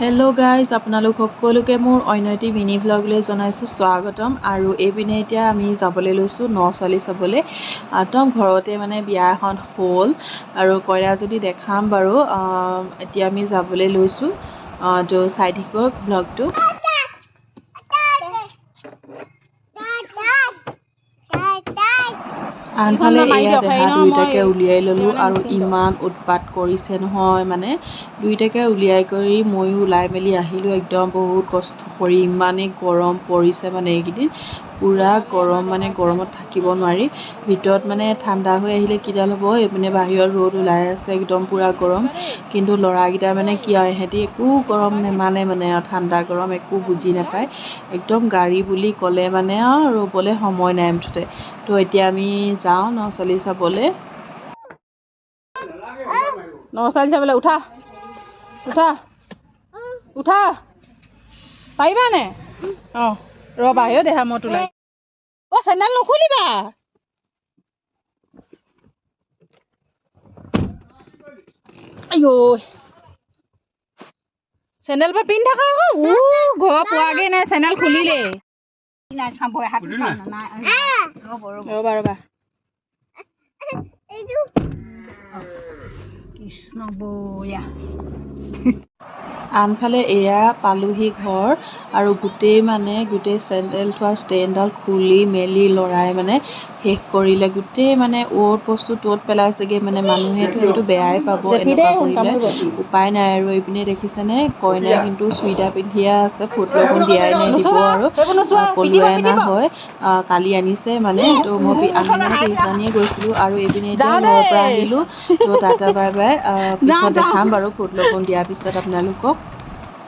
Hello guys আপোনালোক সকলোকে মোৰ অন্য এটি মিনি ভ্লগলৈ জনাইছোঁ স্বাগতম। আৰু এইপিনে এতিয়া আমি যাবলৈ লৈছোঁ ন ছোৱালী চাবলৈ একদম ঘৰতে মানে বিয়া এখন হ'ল। আৰু কইনাজনী দেখাম বাৰু এতিয়া আমি যাবলৈ লৈছোঁ। তো চাই থাকিব ভ্লগটো আনফালে এয়া দেহা মই উলিয়াই ল'লোঁ আৰু। ইমান উৎপাত কৰিছে নহয় মানে দুইটাকে উলিয়াই কৰি ময়ো ওলাই মেলি আহিলোঁ একদম বহুত কষ্ট কৰি ইমানেই গৰম পৰিছে মানে এইকেইদিন পূৰা গৰম মানে গৰমত থাকিব নোৱাৰি ভিতৰত মানে ঠাণ্ডা হৈ আহিলে কিডাল হ'ব এইপিনে বাহিৰত ৰ'দ ওলাই আছে একদম পূৰা গৰম কিন্তু ল'ৰাকেইটা মানে কি আৰু ইহঁতি একো গৰম নেমানে মানে আৰু ঠাণ্ডা গৰম একো বুজি নাপায় একদম গাড়ী বুলি ক'লে মানে আৰু ৰ'বলৈ সময় নাই মুঠতে তো এতিয়া আমি যাওঁ ন ছোৱালী চাবলৈ। ন চালি চাবলৈ উঠা। উঠা। উঠা। পাৰিবানে অঁ ৰ'বা হেও দেহা মই তোলাই অ' চেণ্ডেল নুখুলিবা। চেণ্ডেল পৰা পিন্ধি থাকা আকৌ। ঘৰ পোৱাগৈ নাই চেণ্ডেল খুলিলেই না সাম্বই হাত না? কৃষ্ণ বয়া। আনফালে এয়া পালোহি ঘৰ আৰু গোটেই মানে গোটেই চেণ্ডেল থোৱা ষ্টেণ্ডডাল খুলি মেলি লৰাই মানে শেষ কৰিলে গোটেই মানে অ'ত বস্তু ত'ত পেলাইছেগৈ মানে মানুহেতো এইটো বেয়াই পাব এনেকুৱা কৰিলে। উপায় নাই আৰু এইপিনে দেখিছেনে কইনাই কিন্তু চুইদাৰ পিন্ধিয়ে আছে ফুট লগুণ দিয়াই নাই দিব আৰু পলুৱাই অনা পিটিব। হয় কালি আনিছে মানে তো মই পি- আমি মানে পিছদিনাখনিয়ে গৈছিলোঁ আৰু এইপিনে এতিয়া ঘৰৰ পৰা। আহিলোঁ তো টাটা বাই বাই পিছত। দেখাম বাৰু ফুট লগুণ দিয়াৰ পিছত আপোনালোকক